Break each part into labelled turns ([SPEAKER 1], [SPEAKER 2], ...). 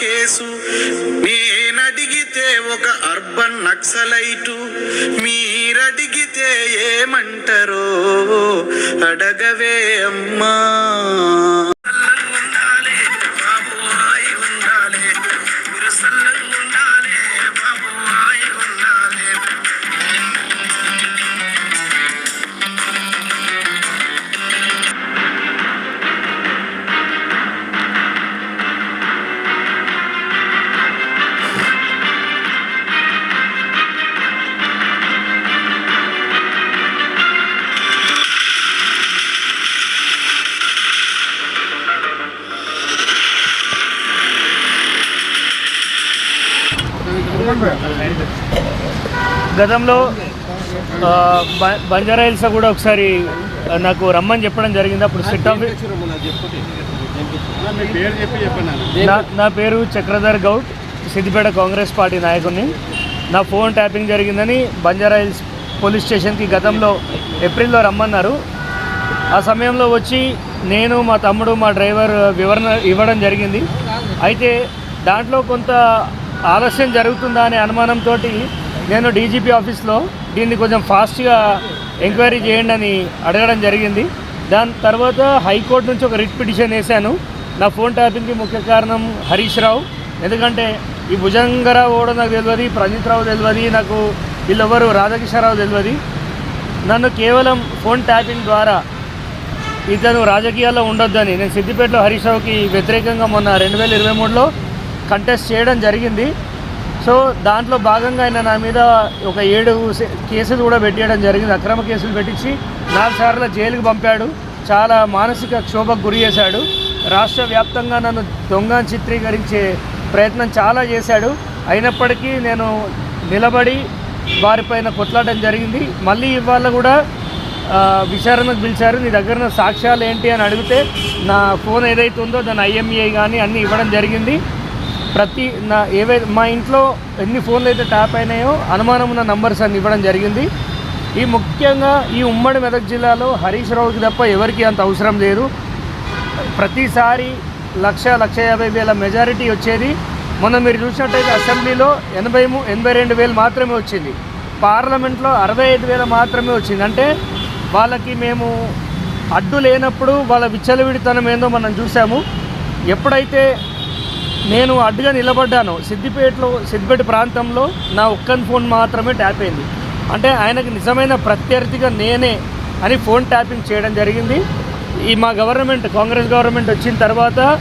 [SPEAKER 1] Case. నేనడిగితే ఒక urban Naxalite. మీరడిగితే ఏమంటారో అడగవే అమ్మా.
[SPEAKER 2] గతంలో బంజారా హిల్స్ కూడా ఒకసారి నాకు రమ్మని చెప్పడం జరిగింది. అప్పుడు సిట్ ఆఫీస్ నా నా పేరు చక్రధర్ గౌడ్ సిద్దిపేట కాంగ్రెస్ పార్టీ నాయకుడిని. నా ఫోన్ ట్యాపింగ్ జరిగిందని బంజారా హిల్స్ పోలీస్ స్టేషన్కి గతంలో ఏప్రిల్లో రమ్మన్నారు. ఆ సమయంలో వచ్చి నేను మా తమ్ముడు మా డ్రైవర్ వివరణ ఇవ్వడం జరిగింది. అయితే దాంట్లో కొంత ఆలస్యం జరుగుతుందా అనే అనుమానంతో నేను డీజీపీ ఆఫీస్లో దీన్ని కొంచెం ఫాస్ట్గా ఎంక్వైరీ చేయండి అని అడగడం జరిగింది. దాని తర్వాత హైకోర్టు నుంచి ఒక రిట్ పిటిషన్ వేశాను. నా ఫోన్ ట్యాపింగ్కి ముఖ్య కారణం హరీష్ రావు. ఎందుకంటే ఈ భుజంగరావు కూడా నాకు తెలియదు ప్రణీత్ రావు తెలియదు నాకు వీళ్ళెవరు రాధాకిషోరరావు తెలియదు నన్ను కేవలం ఫోన్ ట్యాపింగ్ ద్వారా ఇతను రాజకీయాల్లో ఉండొద్దని నేను సిద్దిపేటలో హరీష్ రావుకి వ్యతిరేకంగా మొన్న రెండు వేల ఇరవై మూడులో కంటెస్ట్ చేయడం జరిగింది. సో దాంట్లో భాగంగా ఆయన నా మీద ఒక ఏడు కేసులు కూడా పెట్టేయడం జరిగింది. అక్రమ కేసులు పెట్టించి నాలుగు సార్లు జైలుకు పంపాడు. చాలా మానసిక క్షోభకు గురి చేశాడు. రాష్ట్ర వ్యాప్తంగా నన్ను దొంగ చిత్రీకరించే ప్రయత్నం చాలా చేశాడు. అయినప్పటికీ నేను నిలబడి వారిపైన కొట్లాడడం జరిగింది. మళ్ళీ ఇవాళ కూడా విచారణకు పిలిచారు. నీ దగ్గర సాక్ష్యాలు ఏంటి అని అడిగితే నా ఫోన్ ఏదైతే ఉందో దాని ఐఎంఏ కానీ అన్నీ ఇవ్వడం జరిగింది. ప్రతి నా ఏవైతే మా ఇంట్లో ఎన్ని ఫోన్లు అయితే ట్యాప్ అయినాయో అనుమానం ఉన్న నంబర్స్ అన్ని ఇవ్వడం జరిగింది. ఈ ముఖ్యంగా ఈ ఉమ్మడి మెదక్ జిల్లాలో హరీష్ రావుకి తప్ప ఎవరికి అంత అవసరం లేదు. ప్రతిసారి లక్ష లక్ష యాభై వేల మెజారిటీ వచ్చేది. మొన్న మీరు చూసినట్టయితే అసెంబ్లీలో ఎనభై ఎనభై రెండు వేలు మాత్రమే వచ్చింది. పార్లమెంట్లో అరవై ఐదు వేల మాత్రమే వచ్చింది. అంటే వాళ్ళకి మేము అడ్డు లేనప్పుడు వాళ్ళ విచ్చలవిడితనం ఏందో మనం చూసాము ఎప్పుడైతే నేను అడ్డుగా నిలబడ్డాను. సిద్దిపేటలో సిద్దిపేట ప్రాంతంలో నా ఒక్కని ఫోన్ మాత్రమే ట్యాప్ అయింది. అంటే ఆయనకు నిజమైన ప్రత్యర్థిగా నేనే అని ఫోన్ ట్యాపింగ్ చేయడం జరిగింది. ఈ మా గవర్నమెంట్ కాంగ్రెస్ గవర్నమెంట్ వచ్చిన తర్వాత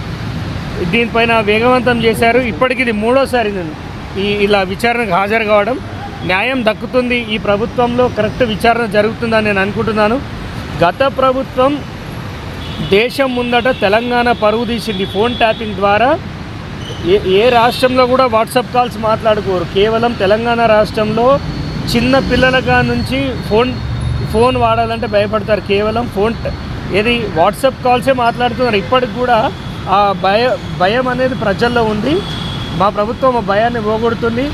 [SPEAKER 2] దీనిపైన వేగవంతం చేశారు. ఇప్పటికి ఇది మూడోసారి నేను ఈ ఇలా విచారణకు హాజరు కావడం. న్యాయం దక్కుతుంది. ఈ ప్రభుత్వంలో కరెక్ట్ విచారణ జరుగుతుందని నేను అనుకుంటున్నాను. గత ప్రభుత్వం దేశం ముందట తెలంగాణ పరువు తీసింది ఫోన్ ట్యాపింగ్ ద్వారా. ఏ ఏ రాష్ట్రంలో కూడా వాట్సాప్ కాల్స్ మాట్లాడుకోరు. కేవలం తెలంగాణ రాష్ట్రంలో చిన్న పిల్లలగా నుంచి ఫోన్ ఫోన్ వాడాలంటే భయపడతారు. కేవలం ఫోన్ ఏది వాట్సాప్ కాల్సే మాట్లాడుతున్నారు. ఇప్పటికి కూడా ఆ భయ భయం అనేది ప్రజల్లో ఉంది. మా ప్రభుత్వం ఆ భయాన్ని పోగొడుతుంది.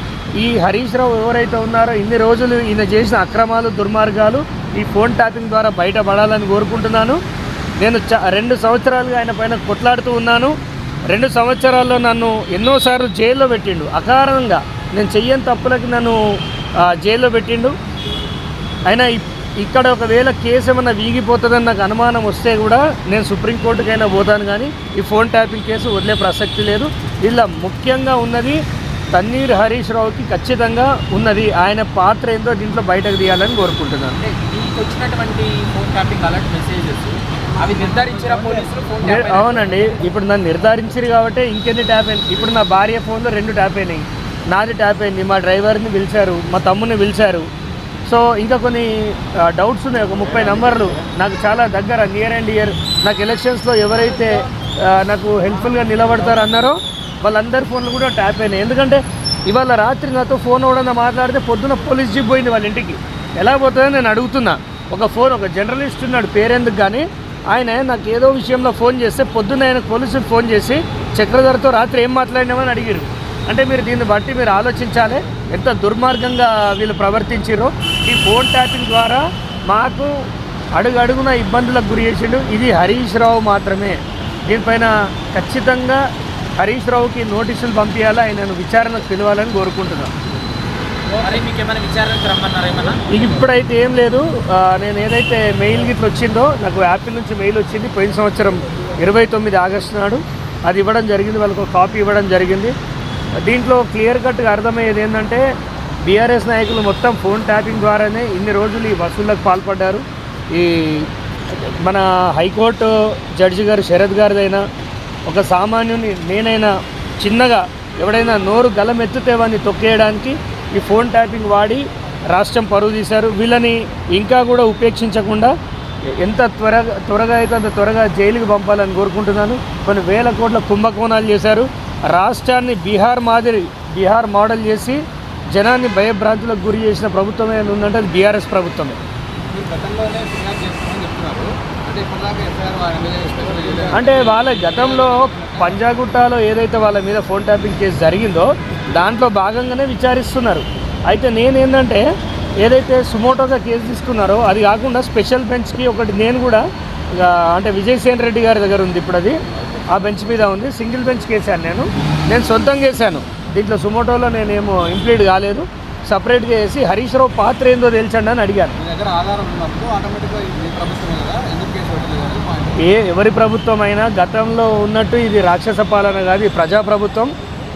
[SPEAKER 2] ఈ హరీష్ రావు ఎవరైతే ఉన్నారో ఇన్ని రోజులు ఈయన చేసిన అక్రమాలు దుర్మార్గాలు ఈ ఫోన్ ట్యాపింగ్ ద్వారా బయటపడాలని కోరుకుంటున్నాను. నేను చ రెండు సంవత్సరాలుగా ఆయన పైన కొట్లాడుతూ ఉన్నాను. రెండు సంవత్సరాల్లో నన్ను ఎన్నోసార్లు జైల్లో పెట్టిండు. అకారణంగా నేను చెయ్యని తప్పులకి నన్ను ఆ, జైల్లో పెట్టిండు. అయినా ఇక్కడ ఒకవేళ కేసు ఏమన్నా వీగిపోతుందని నాకు అనుమానం వస్తే కూడా నేను సుప్రీంకోర్టుకైనా పోతాను కానీ ఈ ఫోన్ ట్యాపింగ్ కేసు వదిలే ప్రసక్తి లేదు. ఇలా ముఖ్యంగా ఉన్నది తన్నీర్ హరీష్ రావుకి ఖచ్చితంగా ఉన్నది. ఆయన పాత్ర ఏందో దీంట్లో బయటకు తీయాలని కోరుకుంటున్నాను.
[SPEAKER 3] వచ్చినటువంటి ఫోన్ ట్యాపింగ్ అలర్ట్ మెసేజెస్ అవి పోలీసులు?
[SPEAKER 2] అవునండి. ఇప్పుడు నన్ను నిర్ధారించారు కాబట్టి ఇంకెన్ని ట్యాప్ అయింది ఇప్పుడు నా భార్య ఫోన్లో రెండు ట్యాప్ అయినాయి. నాది ట్యాప్ అయింది. మా డ్రైవర్ని పిలిచారు. మా తమ్ముని పిలిచారు. సో ఇంకా కొన్ని డౌట్స్ ఉన్నాయి. ఒక ముప్పై నంబర్లు. నాకు చాలా దగ్గర నియర్ అండ్ ఇయర్ నాకు ఎలక్షన్స్లో ఎవరైతే నాకు హెల్ప్ఫుల్గా నిలబడతారు అన్నారో వాళ్ళందరి ఫోన్లు కూడా ట్యాప్ అయినాయి. ఎందుకంటే ఇవాళ రాత్రి నాతో ఫోన్ ఎవడన్నా మాట్లాడితే పొద్దున పోలీస్ జీప్ పోయింది వాళ్ళ ఇంటికి. ఎలా పోతుందో నేను అడుగుతున్నా. ఒక ఫోన్ ఒక జర్నలిస్ట్ ఉన్నాడు. పేరెందుకు కానీ ఆయన నాకు ఏదో విషయంలో ఫోన్ చేస్తే పొద్దున్న ఆయన పోలీసులు ఫోన్ చేసి చక్రధర్తో రాత్రి ఏం మాట్లాడినామని అడిగారు అంటే మీరు దీన్ని బట్టి మీరు ఆలోచించాలి. ఎంత దుర్మార్గంగా వీళ్ళు ప్రవర్తించారో ఈ ఫోన్ ట్యాపింగ్ ద్వారా మాకు అడుగడుగున ఇబ్బందులకు గురి చేసిండు. ఇది హరీష్ రావు మాత్రమే. దీనిపైన ఖచ్చితంగా హరీష్ రావుకి నోటీసులు పంపించాలా ఆయనను విచారణకు పిలవాలని కోరుకుంటున్నాను ఇప్పుడైతే ఏం లేదు. నేను ఏదైతే మెయిల్ గిట్ల వచ్చిందో నాకు యాపిల్ నుంచి మెయిల్ వచ్చింది. పోయిన సంవత్సరం ఇరవై తొమ్మిది ఆగస్టు నాడు. అది ఇవ్వడం జరిగింది వాళ్ళకు ఒక కాపీ ఇవ్వడం జరిగింది. దీంట్లో క్లియర్ కట్గా అర్థమయ్యేది ఏంటంటే బీఆర్ఎస్ నాయకులు మొత్తం ఫోన్ ట్యాపింగ్ ద్వారానే ఇన్ని రోజులు ఈ వసూళ్ళకు పాల్పడ్డారు. ఈ మన హైకోర్టు జడ్జి గారు శరద్ గారిదైనా ఒక సామాన్యుని నేనైనా చిన్నగా ఎవడైనా నోరు గలం వాడిని తొక్కేయడానికి ఈ ఫోన్ ట్యాపింగ్ వాడి రాష్ట్రం పరువు తీశారు. వీళ్ళని ఇంకా కూడా ఉపేక్షించకుండా ఎంత త్వరగా త్వరగా అయితే అంత త్వరగా జైలుకి పంపాలని కోరుకుంటున్నాను. కొన్ని వేల కోట్ల కుంభకోణాలు చేశారు. రాష్ట్రాన్ని బీహార్ మాదిరి బీహార్ మోడల్ చేసి జనాన్ని భయభ్రాంతులకు గురి చేసిన ప్రభుత్వం ఏమైనా ఉందంటే అది బీఆర్ఎస్ ప్రభుత్వమే.
[SPEAKER 4] అంటే
[SPEAKER 2] వాళ్ళ గతంలో పంజాగుట్టాలో ఏదైతే వాళ్ళ మీద ఫోన్ ట్యాపింగ్ కేసు జరిగిందో దాంట్లో భాగంగానే విచారిస్తున్నారు. అయితే నేనేంటంటే ఏదైతే సుమోటోగా కేసు తీసుకున్నారో అది కాకుండా స్పెషల్ బెంచ్కి ఒకటి నేను కూడా అంటే విజయసేన్ రెడ్డి గారి దగ్గర ఉంది ఇప్పుడు అది. ఆ బెంచ్ మీద ఉంది. సింగిల్ బెంచ్ కేసాను నేను. నేను సొంతంగా వేసాను దీంట్లో సుమోటోలో నేనేమో ఇంప్లీడ్ కాలేదు. సపరేట్గా వేసి హరీష్ రావు పాత్ర ఏందో తెలిసండి అని అడిగాను. ఏ ఎవరి ప్రభుత్వం అయినా గతంలో ఉన్నట్టు ఇది రాక్షస పాలన కాదు ప్రజాప్రభుత్వం.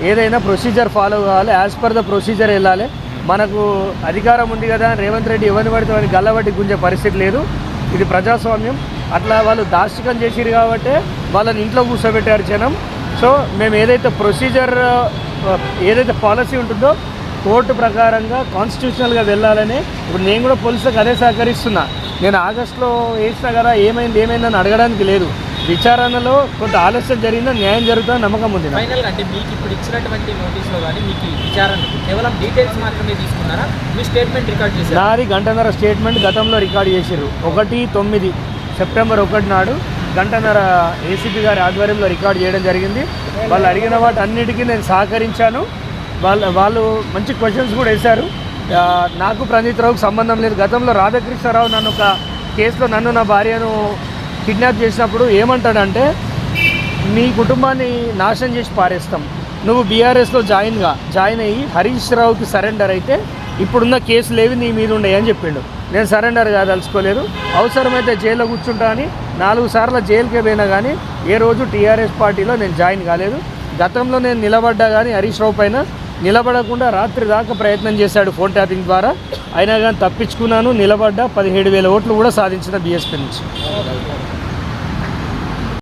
[SPEAKER 2] ఏదైనా ప్రొసీజర్ ఫాలో కావాలి యాజ్ పర్ ద ప్రొసీజర్ వెళ్ళాలి. మనకు అధికారం ఉంది కదా రేవంత్ రెడ్డి ఎవరిని పడితే వాడిని గల్లబట్టి గుంజే పరిస్థితి లేదు. ఇది ప్రజాస్వామ్యం. అట్లా వాళ్ళు దాష్టికం చేసిరు కాబట్టి వాళ్ళని ఇంట్లో కూర్చోబెట్టారు జనం. సో మేము ఏదైతే ప్రొసీజర్ ఏదైతే పాలసీ ఉంటుందో కోర్టు ప్రకారంగా కాన్స్టిట్యూషనల్గా వెళ్ళాలని ఇప్పుడు నేను కూడా పోలీసులకు అదే సహకరిస్తున్నా. నేను ఆగస్టులో వేసినా కదా ఏమైంది ఏమైందని అడగడానికి లేదు. విచారణలో కొంత ఆలస్యం జరిగిందా న్యాయం జరుగుతుందని నమ్మకం ఉంది.
[SPEAKER 3] ఫైనల్ అంటే మీకు ఇప్పుడు ఇచ్చినటువంటి నోటీస్లో కానీ మీకు ఈ విచారణకు కేవలం డీటెయిల్స్ మాత్రమే తీసుకున్నారా? మీ స్టేట్మెంట్ రికార్డ్ చేశారా?
[SPEAKER 2] నాది గంటన్నర స్టేట్మెంట్ గతంలో రికార్డ్ చేసిర్రు. ఒకటి తొమ్మిది సెప్టెంబర్ ఒకటి నాడు గంటన్నర ఏసీపీ గారి ఆధ్వర్యంలో రికార్డ్ చేయడం జరిగింది. వాళ్ళు అడిగిన వాటి అన్నిటికీ నేను సహకరించాను. వాళ్ళ వాళ్ళు మంచి క్వశ్చన్స్ కూడా వేశారు. నాకు ప్రణీత్ రావుకు సంబంధం లేదు. గతంలో రాధాకృష్ణరావు నన్ను ఒక కేసులో నన్ను నా భార్యను కిడ్నాప్ చేసినప్పుడు ఏమంటాడంటే నీ కుటుంబాన్ని నాశనం చేసి పారేస్తాం. నువ్వు బీఆర్ఎస్లో జాయిన్గా జాయిన్ అయ్యి హరీష్ రావుకి సరెండర్ అయితే ఇప్పుడున్న కేసులు ఏవి నీ మీద ఉన్నాయి అని చెప్పిండు. నేను సరెండర్ కాదలుచుకోలేదు. అవసరమైతే జైల్లో కూర్చుంటా అని నాలుగు సార్లు జైలుకే పోయినా కానీ ఏ రోజు టీఆర్ఎస్ పార్టీలో నేను జాయిన్ కాలేదు. గతంలో నేను నిలబడ్డా కానీ హరీష్ రావు పైన నిలబడకుండా రాత్రి దాకా ప్రయత్నం చేశాడు ఫోన్ ట్యాపింగ్ ద్వారా. అయినా కానీ తప్పించుకున్నాను నిలబడ్డా పదిహేడు వేల ఓట్లు కూడా సాధించిన బీఎస్పీ నుంచి.